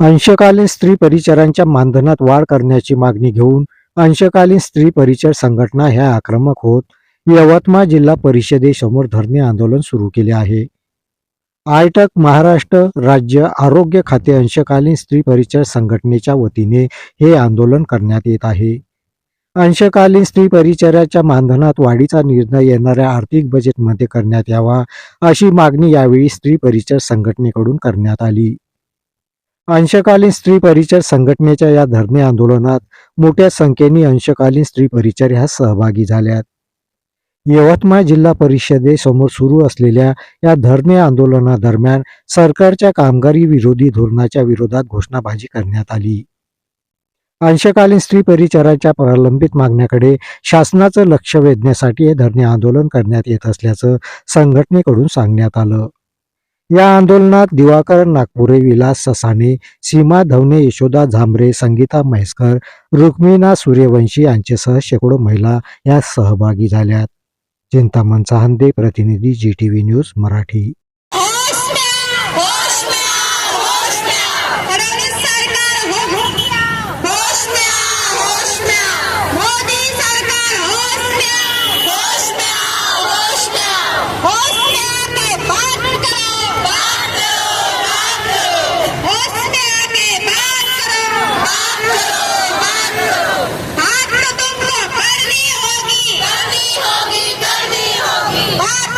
अंशकालीन स्त्री परिचरांच्या मानधनात वाढ करण्याची मागणी घेऊन अंशकालीन स्त्री परिचर संघटना ह्या आक्रमक होत यवतमाळ जिल्हा परिषदेसमोर धरणे आंदोलन सुरू केले आहे. आयटक महाराष्ट्र राज्य आरोग्य खाते अंशकालीन स्त्री परिचर संघटनेच्या वतीने हे आंदोलन करण्यात येत आहे. अंशकालीन स्त्री परिचर्याच्या मानधनात वाढीचा निर्णय येणाऱ्या आर्थिक बजेटमध्ये करण्यात यावा अशी मागणी यावेळी स्त्री परिचर संघटनेकडून करण्यात आली. अंशकालीन स्त्री परिचर संघटनेच्या या धरणे आंदोलनात मोठ्या संख्येने अंशकालीन स्त्री परिचर ह्या सहभागी झाल्यात. यवतमाळ जिल्हा परिषदेसमोर सुरू असलेल्या या धरणे आंदोलनादरम्यान सरकारच्या कामगारी विरोधी धोरणाच्या विरोधात घोषणाबाजी करण्यात आली. अंशकालीन स्त्री परिचराच्या प्रलंबित मागण्याकडे शासनाचं लक्ष वेधण्यासाठी हे धरणे आंदोलन करण्यात येत असल्याचं संघटनेकडून सांगण्यात आलं. या आंदोलनात दिवाकर नागपुरे विलास ससाने सीमा धवने यशोदा झांबरे संगीता म्हैसकर रुक्मिणा सूर्यवंशी यांच्यासह शेकडो महिला या सहभागी झाल्यात. चिंतामण चाहंदे प्रतिनिधी G T V news Marathi. Bye.